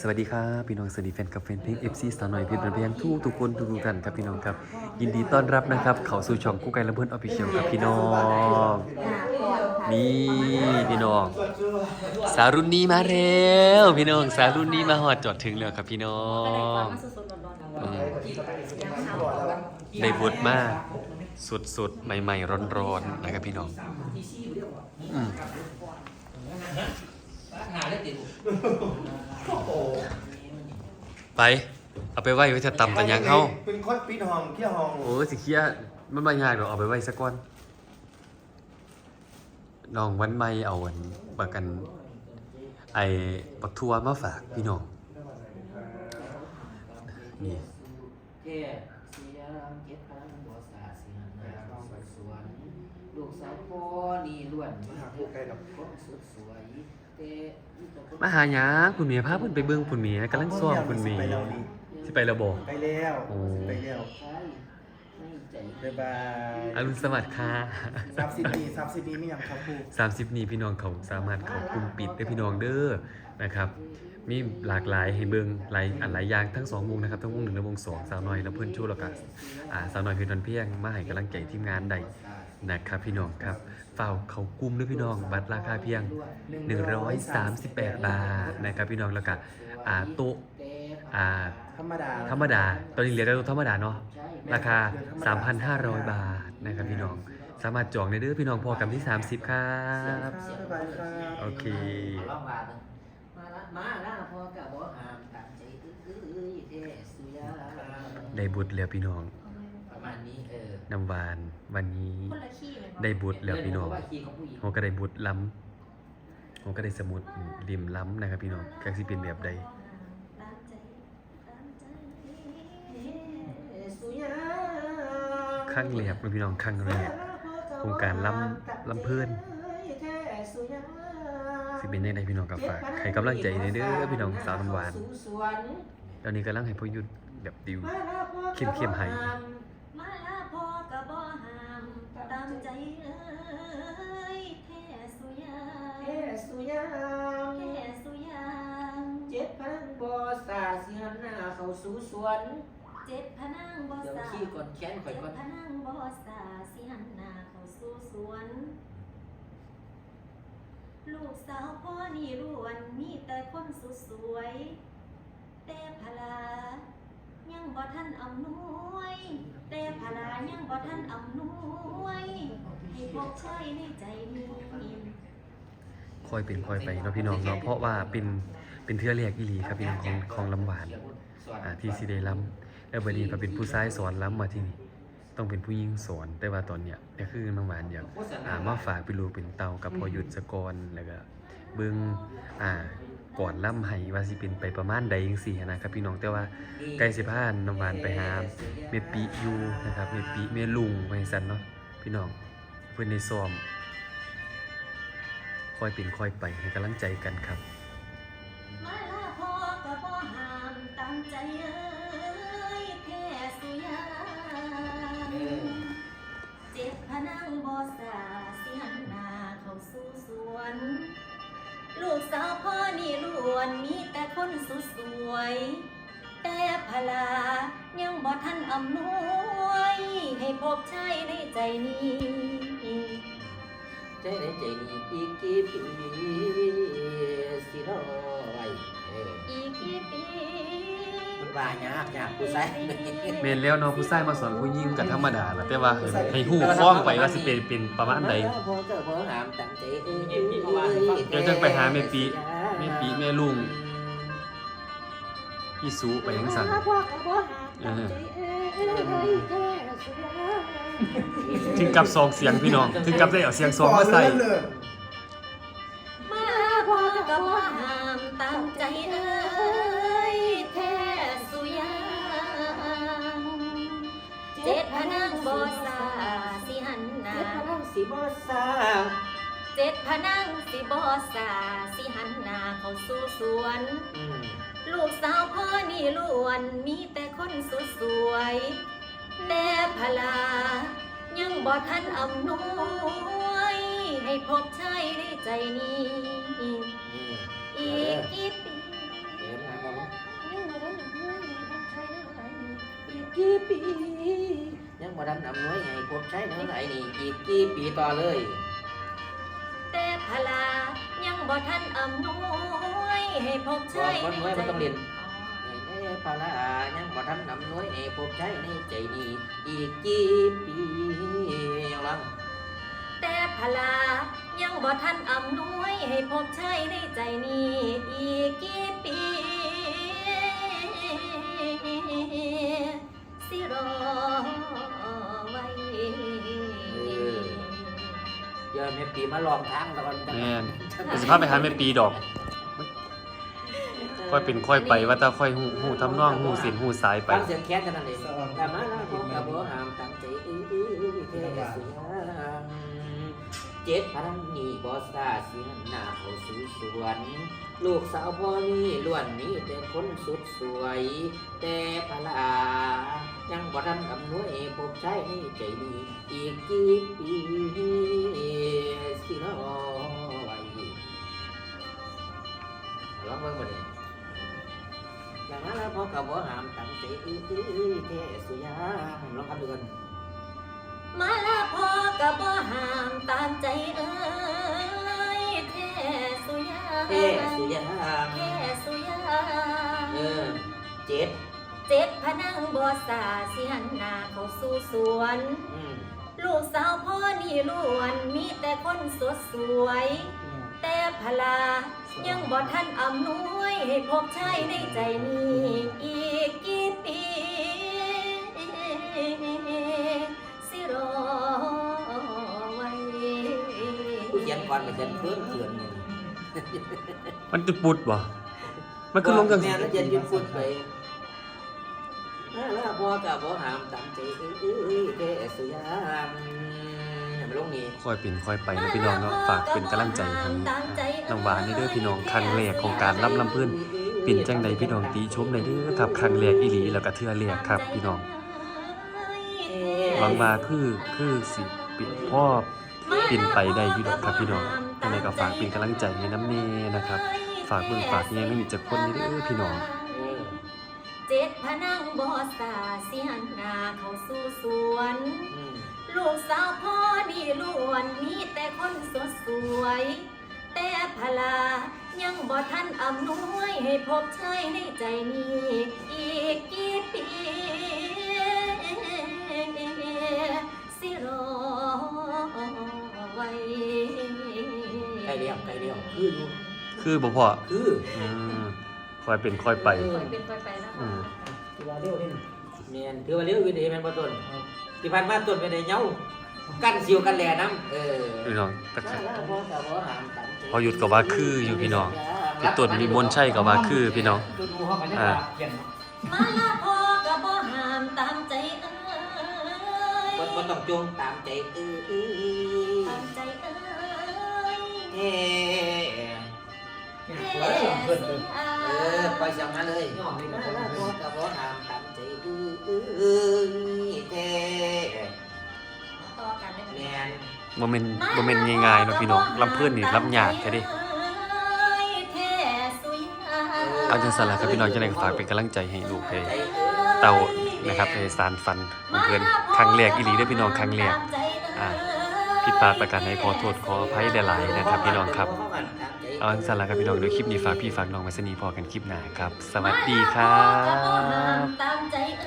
สวัสดีครับพี่น้องสวัสดีแฟนกับแฟนเพลง FC สาวน้อยเพชรบันเพียงทุกทุกคนทุกทุกท่านครับพี่น้องครับ ยินดีต้อนรับนะครับเข้าสู่ช่องกู้ไก่และเพื่อนออฟฟิเชียลครับพี่น้องนี่พี่น้อง สารุนนี้มาแล้วพี่น้อง สารุนนี้มาหอดจอดถึงแล้วครับพี่น้องอืมได้บทมากสดๆใหม่ๆร้อนๆนะครับพี่น้องอืม ไป เอาไปไว้ไว้จะตำแต่ยังเข้าเป็นคนปิดห้องเที่ยวห้องโอ้ยสิเคียมันไม่ง่ายหรอกเอาไปไว้สักก้อนน้องวันไม่เอาวันประกัน ไอ้ปักทัวมาฝากพี่น้องนี่แก่เสียงเก็ บพลังบ่สาเสียงนาสดสวนลูกสาวพ่อนี่ล้วนคนสุดสวยแต่มาหาหยังคุณเมียพาเพิ่นไปเบิ่งคุณเมียกำลังซ้อมคุณเมียไปแล้วนี่สิไปแล้วบ่ ไปแล้วโอ้ ไปแล้วใช่ไม่ใจบ๊ายบายอรุณสวัสดิ์ค่ะซับซิดีซับซิดีไม่ยังครับครู30 นี้พี่น้องเขาสามารถเข้ากลุ่มปิดได้พี่น้องเด้อนะครับ มีหลากหลายให้เบิ่งหลายอันหลายอย่างทั้งสองวงนะครับทั้งวงหนึ่งและวงสองสาวน้อยและเพื่อนชูแล้วก็อ่าสาวน้อยคือนันเพียงมาให้กำลังใจทีมงานใดนะครับ พี่น้องครับ เฝ้าเขากลุ่มด้วยพี่น้องบัตรราคาเพียง 138 บาทนะครับพี่น้องแล้วก็อ่าโต๊ะอ่าธรรมดาธรรมดาตอนนี้เหลือแต่โต๊ะธรรมดาเนาะราคา 3,500 บาทนะครับพี่น้อง สามารถจองได้เด้อพี่น้องพอกันที่ 30 ครับบ๊ายบายครับโอเคลองว่ามาละมาละพ่อก็บ่ห้ามตามใจอื้อๆแท้สุยาได้บุตรแล้วพี่น้องประมาณ นี้เออน้ำหวานวันนี้ คนละขี้เลยได้บุตรแล้วพี่น้องว่าขี้ของผู้หญิงเขาก็ได้บุตรล้ำเขาก็ได้สมุดริมล้ำนะครับพี่น้องแค่สิเป็นแบบใดตามใจตามใจสุยาข้างแรกนะพี่น้องข้างแรก โครงการล้ำล้ำเพื่อนสิเป็นยังไงพี่น้องกับฝากให้กำลังใจในเด้อพี่น้องสาวน้ำหวาน ตอนนี้กำลังให้พ่อยุทธแบบดิวเข้มเข้มๆให้ มาลาพ่อก็บ่ห้ามตามใจเลยแท้สุยาแค่สุยาแท้สุยาเจ็ดพันบ่สาสิหันหน้าเข้าสู่สวน เจ็ดพะนางบ่เดี๋ยวสาขี้ก่อนแขนข่อยเจ็ดก่อนพะนางบ่สาสิหันหน้าเข้าสู่สวน ลูกสาวพ่อนี่ล้วนมีแต่คนสุดสวย แต่พลา ยังบ่ทันอำนวย แต่พลายังบ่ทันอำนวยให้พบชายในใจนี้ค่อยเป็นคอยไปเนาะพี่น้องเนาะเพราะว่าเป็นเป็นเทือแรกอีหลีครับพี่น้องของของลำหวานอ่าที่สิได้ล้ำแล้วบัดนี้ก็เป็นผู้ชายสอนล้ำมาที่นี่ต้องเป็นผู้หญิงสอนแต่ว่าตอนเนี้ยก็คือน้ำหวานอยากอ่ามาฝากเป็นลูเป็นเตากับพอหยุดสะกอนแล้วก็เบิ่งอ่า ก่อนล่ำให้ว่าสิเป็นไปประมาณใดจังซี่นะครับพี่น้องแต่ว่าใกล้สิพาน้ำหวานไปหาเมปิอยู่นะครับเมปิเมลุงไว้ซั่นเนาะพี่น้องเพิ่นได้ซ้อมค่อยเป็นค่อยไปให้กำลังใจกันครับมาลาพ่อก็บ่ห้ามตามใจเอ้ยแท้สุยาเจ็บพะนังบ่สาสิหันหน้าเข้าสู่สวน วนมีแต่คนสุดสวย แต่พลายังบ่ทันอำนวย ให้พบชายในใจนี้ใจในใจนี้อีกกี่ปีสิรอไว้เอออีกกี่ปีมันว่ายากยากผู้ชายเมนแล้วเนาะผู้ชายมาสอนผู้หญิงกันธรรมดาละแต่ว่าให้ให้ฮู้คล้องไปว่าสิเป็นเป็นประมาณใดพอเกิดพอหามตั้งใจเอ้ยเดี๋ยวจะไปหาแม่ปีแม่ ปีแม่ลุงพี่สุไปยังสั่นเออถึงกับซองเสียงพี่น้องถึงกับได้เอาเสียงซองมาใส่มาพ่อก็บ่ห้ามตามใจเอ้ยแท้สุยางเจ็ดพะนังบ่สาสิหันหน้าเจ็บพลังสีบอสา เจ็ดพนังสิบอสาสิหันหนาเขาสู่สวนลูกสาวพ่อนี่ล้วนมีแต่คนสวยสวยแต่พลา ยังบ่ทันอำนวย ให้พบใชายในใจนี้ อืมอีกกี่ปียังบ่ทันอำนวยให้พบชาในใจนี้อีกี่ปี ยังบ่ดันอำนวยไงพวใช้เนื้ไหลนี่อีกกี่ปีต่อเลย พลายังบ่ทันอำนวยให้พบบอใช้กคนรวยมันต้องเรียนอ๋อเอ้พาลา ยังบ่ทันอำนวยให้พบใช้ในใจนี้อีกกี่ปียังลังแต่พลา ยังบ่ทันอำนวยให้พบใช้ในใจนี้อีกกี่ปีสิรอไว้ ดี๋ยวแม่ปีมาลองทางตะวันจังแม่นแต่สิพาไปหาแม่ปีดอก ค่อยเป็นค่อยไปว่าถ้าค่อยหูหูทำนองหูสินหูสายไป ฟังเสียงแค้นกันนั่นเองแต่มาแล้วพบกับบ่หามตั้งใจอื้ออื้ออื้อแค่เสียง เจ็ดพันนี่บ่ซาเสียงหน้าเขาสูสวน ลูกสาวพ่อนี่ล้วนนี้แต่คนสุดสวย แต่พลายังบ่ทันอำนวยพบใช้ในใจนี้อีกกี่ปีสิรอไว้ร้องเบิ่งบ่เนี่ยอย่างนั้นแล้วพ่อกับบ่หามตั้งใจอื้ออื้ออื้อแค่สุยามลองคำดูกัน กับบ่ห้ามตามใจเอ้ยแท้สุยาแค่สุยามแค่สุยาเออเจ็ดเจ็ดพนังบ่สาสิหันหน้าเข้าสู่สวนอืมลูกสาวพ่อนี่ล้วนมีแต่คนสดสวย แต่พลายังบ่ทันอำนวยให้พบชายในใจนี้อี นก่อนก็เขียนเพิ่มเขียนเนี่ยมันจะปุดบ่มันคือลงจังแม่แล้วเย็นยืนฟุดไปแล้วพ่อกับพ่อหามตั้งใจอื้ออื้ออื้อแค่สุยามให้มันลงนี่ค่อยเป็นค่อยไปนะพี่น้องเนาะฝากเป็นกำลังใจให้น้องหวานนี่เด้อพี่น้องครั้งแรกของการรับลำเพิ่นเป็นจังใดพี่น้องตีชมได้เด้อครับครั้งแรกอีหลีแล้วก็เทื่อแรกครับพี่น้องหวังว่าคือคือสิปิดพ่อ เป็นไปได้พี่น้องครับพี่น้องยังไงก็ฝากเป็นกำลังใจให้น้ำเนนะครับ ฝากเบิ่งฝากแย่ไม่มีจักคนนี่เด้อพี่น้องเออเจ็ดพนังบ่สาสิหันหน้าเข้าสู่สวนอืมลูกสาวพ่อนี่ล้วนมีแต่คนสดสวย แต่พลายังบ่ทันอำนวยให้พบชายในใจนี้อีกกี่ปี เดียวไกลเดียวคืออยู่คือบ่พ่อคืออืมค่อยเป็นค่อยไปค่อยเป็นค่อยไปแล้วอืมถือว่าเร็วเล่นแม่นถือว่าเลี้ยวอยู่ดีแม่นบ่ต้นที่ผ่านมาต้นไปได้เหย้ากันสิวกันแลน้ำเออพี่น้องตะแล้วพ่อกับพ่อหามตั้งใจพอหยุดก็ว่าคืออยู่พี่น้อง พี่ต้นมีมนต์ชัยก็ว่าคือพี่น้องอ่ามาละพอก็บ่ห้ามตามใจเอ้บ่ยบ่ต้องจงตามใจเออเออตามใจเอ้ ยเฮ้แค่เสียเออปล่อยเสียงมาเลยแล้วพ่กับพ่อหามตั้งใจเออเออเออเท่ต่อกันได้ไหมแมนบ่แม่นบ่แม่นง่ายๆเนาะพี่น้องลำเพิ่อนนี่ลำยากแค่ด้เอาจังซั่นละครับพี่น้องจังได๋ก็ฝากเป็นกำลังใจให้ลูกเออเต่านะครับให้สารฝันของเพิ่อนครั้งแรกอีหลีเด้อพี่น้องครั้งแรกอ่า ผิดพลาดประการใดขอโทษขออภัยหลายๆนะครับพี่น้องครับ เอาอันสาระครับพี่น้องเดี๋ยวคลิปนี้ฝากพี่ฝากน้องไว้สนีพอกันคลิปหน้าครับ สวัสดีครับ ตามใจเอ